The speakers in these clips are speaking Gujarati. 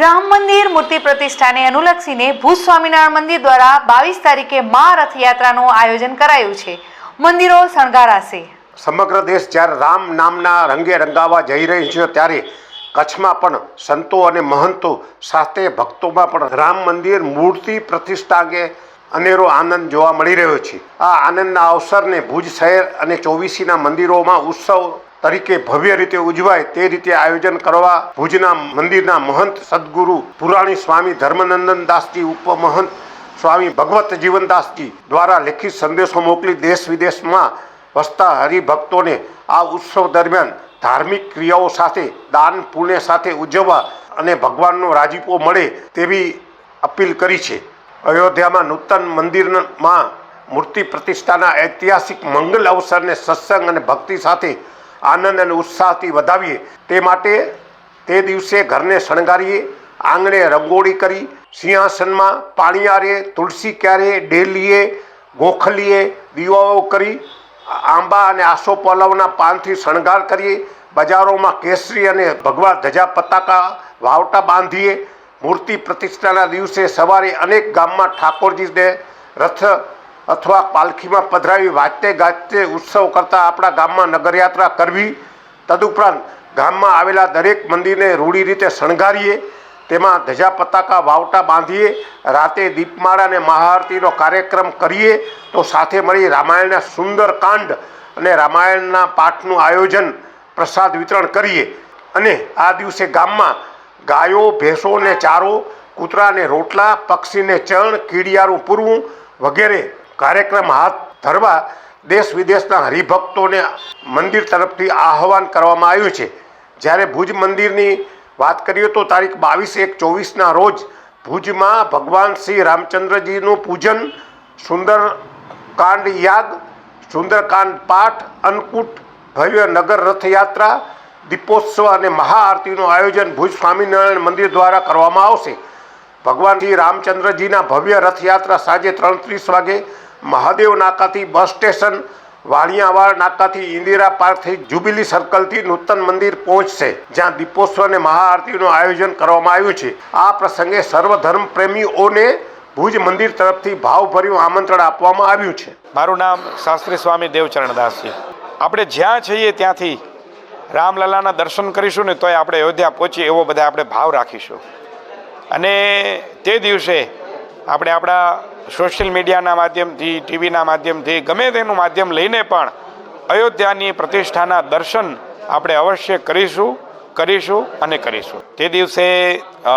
Ram Mandir મૂર્તિ પ્રતિષ્ઠાને અનુલક્ષીને ભુજ સ્વામિનારાયણ મંદિર દ્વારા બાવીસ તારીખે મા રથયાત્રાનું આયોજન કરાયું છે. મંદિરો શણગારાશે. સમગ્ર દેશ જ્યારે રામ નામના રંગે રંગાવા જઈ રહી છે, ત્યારે કચ્છમાં પણ સંતો અને મહંતો સાથે ભક્તોમાં પણ રામ મંદિર મૂર્તિ પ્રતિષ્ઠા અંગે અનેરો આનંદ જોવા મળી રહ્યો છે. આ આનંદના અવસરને ભુજ શહેર અને ચોવીસીના મંદિરોમાં ઉત્સવ તરીકે ભવ્ય રીતે ઉજવાય તે રીતે આયોજન કરવા ભુજના મંદિરના મહંત સદગુરુ પુરાણી સ્વામી ધર્મનંદન દાસજી, ઉપમહંત સ્વામી ભગવત જીવનદાસજી દ્વારા લેખિત સંદેશો મોકલી દેશ વિદેશમાં વસતા હરિભક્તોને આ ઉત્સવ દરમિયાન ધાર્મિક ક્રિયાઓ સાથે, દાન પુણ્ય સાથે ઉજવવા અને ભગવાનનો રાજીપો મળે તેવી અપીલ કરી છે. અયોધ્યામાં નૂતન મંદિરમાં મૂર્તિ પ્રતિષ્ઠાના ઐતિહાસિક મંગલ અવસરને સત્સંગ અને ભક્તિ સાથે આનંદ અને ઉત્સાહથી વધાવીએ. તે માટે તે દિવસે ઘરને શણગારીએ, આંગણે રંગોળી કરી, સિંહાસનમાં પાણીયારે તુલસી ક્યારે ડેલીએ, ગોખલીએ, દીવાઓ કરી, આંબા અને આસો પલાવના પાનથી શણગાર કરીએ. બજારોમાં કેસરી અને ભગવા ધજા પતાકા વાવટા બાંધીએ. મૂર્તિ પ્રતિષ્ઠાના દિવસે સવારે અનેક ગામમાં ઠાકોરજીને રથ અથવા પાલખીમાં પધરાવી વાજતે ગાજતે ઉત્સવ કરતાં આપણા ગામમાં નગરયાત્રા કરવી, તદુપરાંત ગામમાં આવેલા દરેક મંદિરને રૂઢી રીતે શણગારીએ, તેમાં ધજા પતાકા વાવટા બાંધીએ, રાતે દીપમાળા અને મહાઆરતીનો કાર્યક્રમ કરીએ, તો સાથે મળી રામાયણના સુંદર કાંડ અને રામાયણના પાઠનું આયોજન, પ્રસાદ વિતરણ કરીએ. અને આ દિવસે ગામમાં ગાયો ભેંસોને ચારો, કૂતરાને રોટલા, પક્ષીને ચણ, કીડિયારું પૂરવું વગેરે કાર્યક્રમ હાથ ધરવા દેશ વિદેશના હરિભક્તોને મંદિર તરફથી આહવાન કરવામાં આવ્યું છે. જ્યારે ભુજ મંદિરની વાત કરીએ તો તારીખ બાવીસ એક ચોવીસના રોજ ભુજમાં ભગવાન શ્રી રામચંદ્રજીનું પૂજન, સુંદર કાંડ યાગ સુંદરકાંડ પાઠ, અન્નકૂટ, ભવ્ય નગર રથયાત્રા, દીપોત્સવ અને મહાઆરતીનું આયોજન ભુજ સ્વામિનારાયણ મંદિર દ્વારા કરવામાં આવશે. ભગવાન શ્રી રામચંદ્રજીના ભવ્ય રથયાત્રા સાંજે ત્રણ ત્રીસ વાગે મહાદેવ નાકાથી બસ સ્ટેશન વાણિયાવાડ નાકાથી ઇન્દિરા પાર્કથી જુબિલી સર્કલથી નૂતન મંદિર પહોંચશે, જ્યાં દીપોત્સવ અને મહાઆરતીનું આયોજન કરવામાં આવ્યું છે. આ પ્રસંગે સર્વધર્મ પ્રેમીઓને ભુજ મંદિર તરફથી ભાવભર્યું આમંત્રણ આપવામાં આવ્યું છે. મારું નામ શાસ્ત્રી સ્વામી દેવચરણદાસજી આપણે જ્યાં છીએ ત્યાંથી રામલલાના દર્શન કરીશું ને તોય આપણે અયોધ્યા પહોંચીએ એવો બધા આપણે ભાવ રાખીશું. અને તે દિવસે આપણે આપણા સોશિયલ મીડિયાના માધ્યમથી, ટીવીના માધ્યમથી, ગમે તેનું માધ્યમ લઈને પણ અયોધ્યાની પ્રતિષ્ઠાના દર્શન આપણે અવશ્ય કરીશું કરીશું અને કરીશું. તે દિવસે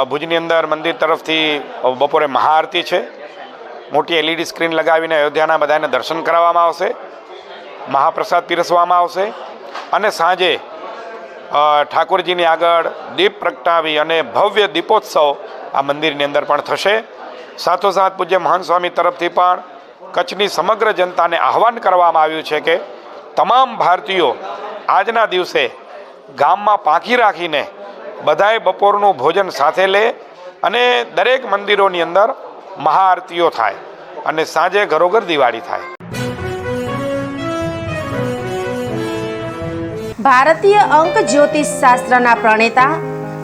ભુજની અંદર મંદિર તરફથી બપોરે મહાઆરતી છે. મોટી એલઈડી સ્ક્રીન લગાવીને અયોધ્યાના બધાને દર્શન કરાવવામાં આવશે, મહાપ્રસાદ પીરસવામાં આવશે અને સાંજે ઠાકોરજીની આગળ દીપ પ્રગટાવી અને ભવ્ય દીપોત્સવ આ મંદિરની અંદર પણ થશે. સાથોસાથ પૂજ્ય મહાન સ્વામી તરફથી પણ કચ્છની સમગ્ર જનતાને આહવાન કરવામાં આવ્યું છે કે તમામ ભારતીયો આજના દિવસે ગામમાં પાંખી રાખીને બધાએ બપોરનું ભોજન સાથે લે અને દરેક મંદિરોની અંદર મહાઆરતીઓ થાય અને સાંજે ઘરોઘર દિવાળી થાય. ભારતીય અંક જ્યોતિષ શાસ્ત્રના પ્રણેતા